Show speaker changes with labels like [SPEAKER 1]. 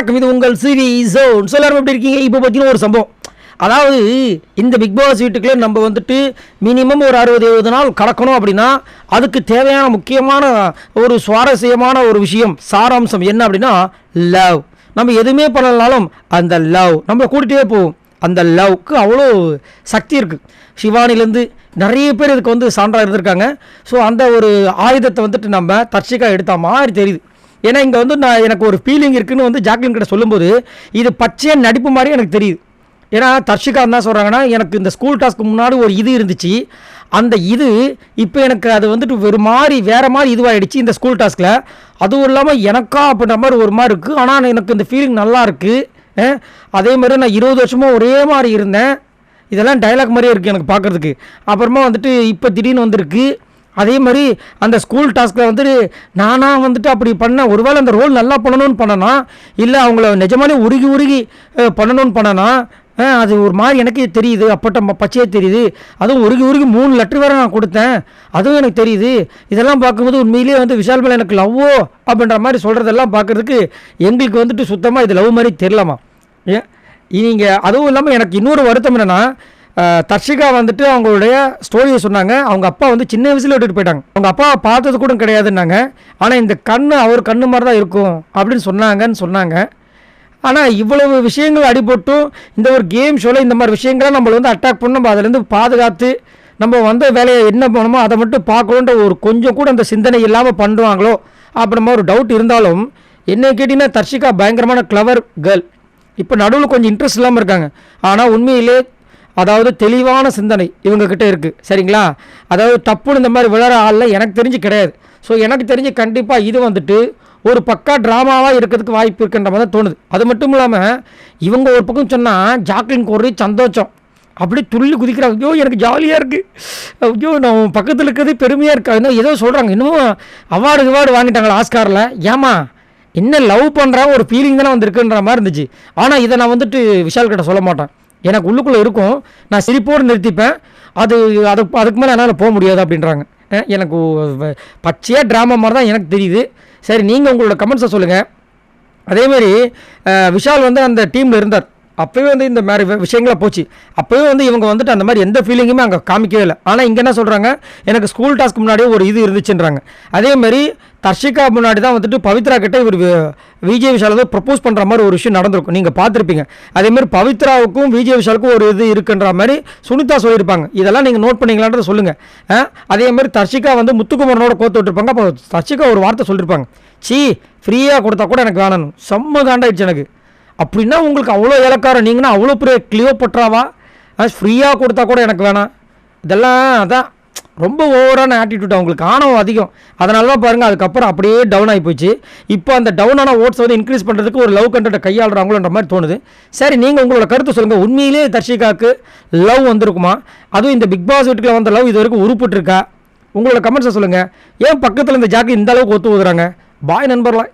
[SPEAKER 1] வணக்கம் இது உங்கள் சிவி ஜோன் ஸோ எல்லாரும் எப்படி இருக்கீங்க? இப்போ பார்த்தீங்கன்னா ஒரு சம்பவம். அதாவது இந்த பிக் பாஸ் வீட்டுக்குள்ளே நம்ம வந்துட்டு மினிமம் ஒரு அறுபது எழுபது நாள் கடக்கணும் அப்படின்னா அதுக்கு தேவையான முக்கியமான ஒரு சுவாரஸ்யமான ஒரு விஷயம் சாராம்சம் என்ன அப்படின்னா லவ் நம்ம எதுவுமே பண்ணலனாலும் அந்த லவ் நம்மளை கூட்டிகிட்டே போவோம். அந்த லவ்க்கு அவ்வளோ சக்தி இருக்குது சிவானிலேருந்து நிறைய பேர் இதுக்கு வந்து சான்றாக இருந்திருக்காங்க. ஸோ அந்த ஒரு ஆயுதத்தை வந்துட்டு நம்ம தர்ஷிகா எடுத்த மாதிரி தெரியுது. ஏன்னா இங்கே வந்து நான் எனக்கு ஒரு ஃபீலிங் இருக்குன்னு வந்து ஜாக்லின் கிட்ட சொல்லும்போது இது பச்சையாக நடிப்பு மாதிரி எனக்கு தெரியுது. ஏன்னா தர்ஷிகா என்ன சொல்கிறாங்கன்னா எனக்கு இந்த ஸ்கூல் டாஸ்க்கு முன்னாடி ஒரு இது இருந்துச்சு. அந்த இது இப்போ எனக்கு அது வந்துட்டு ஒரு மாதிரி வேறு மாதிரி இதுவாகிடுச்சு இந்த ஸ்கூல் டாஸ்கில் அதுவும் இல்லாமல் எனக்கா அப்படின்ற மாதிரி ஒரு மாதிரி இருக்குது ஆனால் எனக்கு இந்த ஃபீலிங் நல்லா இருக்குது அதே மாதிரி நான் இருபது வருஷமாக ஒரே மாதிரி இருந்தேன். இதெல்லாம் டைலாக் மாதிரியே இருக்குது எனக்கு பார்க்குறதுக்கு. அப்புறமா வந்துட்டு இப்போ திடீர்னு வந்திருக்கு. அதே மாதிரி அந்த ஸ்கூல் டாஸ்கில் வந்துட்டு நானாக வந்துட்டு அப்படி பண்ணேன். ஒருவேளை அந்த ரோல் நல்லா பண்ணணும்னு பண்ணனா இல்லை அவங்கள நிஜமாலே உருகி உருகி பண்ணணும்னு பண்ணனா அது ஒரு மாதிரி எனக்கே தெரியுது. அப்பட்ட பச்சையே தெரியுது. அதுவும் உருகி உருகி மூணு லெட்ரு வேறு நான் கொடுத்தேன். அதுவும் எனக்கு தெரியுது. இதெல்லாம் பார்க்கும்போது உண்மையிலேயே வந்து விஷால் மேலே எனக்கு லவ்வோ அப்படின்ற மாதிரி சொல்கிறதெல்லாம் பார்க்குறதுக்கு எங்களுக்கு வந்துட்டு சுத்தமாக இது லவ் மாதிரி தெரியலாமா ஏன் நீங்கள் அதுவும் இல்லாமல் எனக்கு இன்னொரு வருத்தம் என்னென்னா தர்ஷிகா வந்துட்டு அவங்களுடைய ஸ்டோரியை சொன்னாங்க. அவங்க அப்பா வந்து சின்ன வயசுல விட்டுட்டு போயிட்டாங்க. அவங்க அப்பா பார்த்தது கூட கிடையாதுன்னாங்க. ஆனால் இந்த கண்ணு அவர் கண்ணு மாதிரி தான் இருக்கும் அப்படின்னு சொன்னாங்கன்னு சொன்னாங்க. ஆனால் இவ்வளவு விஷயங்கள் அடிபட்டும். இந்த ஒரு கேம் ஷோவில் இந்த மாதிரி விஷயங்களை நம்மளை வந்து அட்டாக் பண்ண நம்ம அதுலேருந்து பாதுகாத்து நம்ம வந்த வேலையை என்ன பண்ணணுமோ அதை மட்டும் பார்க்கணுன்ற ஒரு கொஞ்சம் கூட அந்த சிந்தனை இல்லாமல் பண்ணுவாங்களோ அப்படின்ற ஒரு டவுட் இருந்தாலும் என்ன கேட்டிங்கன்னா தர்ஷிகா பயங்கரமான கிளவர் கேர்ள் இப்போ நடுவில் கொஞ்சம் இன்ட்ரெஸ்ட் இல்லாமல் இருக்காங்க. ஆனால் உண்மையிலே அதாவது தெளிவான சிந்தனை இவங்கக்கிட்ட இருக்குது சரிங்களா? அதாவது தப்புன்னு இந்த மாதிரி விழற ஆளில் எனக்கு தெரிஞ்சு கிடையாது. ஸோ எனக்கு தெரிஞ்சு கண்டிப்பாக இது வந்துட்டு ஒரு பக்கா ட்ராமாவாக இருக்கிறதுக்கு வாய்ப்பு இருக்குன்ற மாதிரி தான் தோணுது. அது மட்டும் இல்லாமல் இவங்க ஒரு பக்கம் சொன்னால் ஜாக்லின் கோரி சந்தோஷம். அப்படியே துள்ளி குதிக்கிறாங்க ஐயோ எனக்கு ஜாலியாக இருக்குது ஐயோ நான் பக்கத்தில் இருக்கிறது பெருமையாக இருக்கு? இன்னும் ஏதோ சொல்கிறாங்க இன்னமும் அவார்டு இவார்டு வாங்கிட்டாங்களா ஆஸ்காரில்? ஏமா என்ன லவ் பண்ணுற ஒரு ஃபீலிங் தானே வந்திருக்குன்ற மாதிரி இருந்துச்சு. ஆனால் இதை நான் வந்துட்டு விஷால் கிட்ட சொல்ல மாட்டேன். எனக்கு உள்ளுக்குள்ளே இருக்கும். நான் சிரிப்போடு நிறுத்திப்பேன். அது அது அதுக்கு மேலே என்னால் போக முடியாது அப்படின்றாங்க. எனக்கு பச்சையாக ட்ராமா மாதிரி தான் எனக்கு தெரியுது. சரி நீங்கள் உங்களோட கமெண்ட்ஸை சொல்லுங்கள் அதேமாரி விஷால் வந்து அந்த டீமில் இருந்தார். அப்போவே வந்து இந்த மாதிரி விஷயங்களாக போச்சு. அப்போவே வந்து இவங்க வந்துட்டு அந்த மாதிரி எந்த ஃபீலிங்குமே அங்கே காமிக்கவே இல்லை. ஆனால் இங்கே என்ன சொல்கிறாங்க எனக்கு ஸ்கூல் டாஸ்க்கு முன்னாடியே ஒரு இது இருந்துச்சுன்றாங்க. அதேமாரி தர்ஷிகா முன்னாடி தான் வந்துட்டு பவித்ரா கிட்ட இவர் விஜய் விஷால் வந்து ப்ரப்போஸ் பண்ணுற மாதிரி ஒரு விஷயம் நடந்திருக்கும். நீங்கள் பார்த்துருப்பீங்க. அதேமாரி பவித்ராவுக்கும் விஜய் விஷாலுக்கும் ஒரு இது இருக்குன்ற மாதிரி சுனிதா சொல்லியிருப்பாங்க. இதெல்லாம் நீங்கள் நோட் பண்ணீங்களான்றத சொல்லுங்கள் அதேமாதிரி தர்ஷிகா வந்து முத்துக்குமரனோட கோத்து விட்டுருப்பாங்க. அப்போ தர்ஷிகா ஒரு வார்த்தை சொல்லியிருப்பாங்க. சீ ஃப்ரீயாக கொடுத்தா கூட எனக்கு வேணும் செம்ம காண்டாயிடுச்சு எனக்கு. அப்படின்னா உங்களுக்கு அவ்வளோ இலக்காரம் நீங்கன்னா அவ்வளோ பெரிய கிளியோ பற்றாவா ஃப்ரீயாக கொடுத்தா கூட எனக்கு வேணாம். இதெல்லாம் அதான் ரொம்ப ஓவரான ஆட்டிடியூட் அவங்களுக்கு ஆணவம் அதிகம். அதனால தான் பாருங்கள் அதுக்கப்புறம் அப்படியே டவுன் ஆகி போச்சு. இப்போ அந்த டவுனான ஓட்ஸ் வந்து இன்க்ரீஸ் பண்ணுறதுக்கு ஒரு லவ் கண்டென்ட்டை கையாளுறாங்களோன்ற மாதிரி தோணுது. சரி நீங்கள் உங்களோட கருத்து சொல்லுங்கள் உண்மையிலேயே தர்ஷிகாவுக்கு லவ் வந்திருக்குமா? அதுவும் இந்த பிக் பாஸ் வீட்டுக்குள்ள வந்த லவ் இது வரைக்கும் உருப்பிட்டுருக்கா? உங்களோட கமெண்ட்ஸை சொல்லுங்கள் ஏன் பக்கத்தில் இந்த ஜாக்கு இந்த அளவுக்கு ஒத்து ஊதுறாங்க பாய் நண்பர்லாம்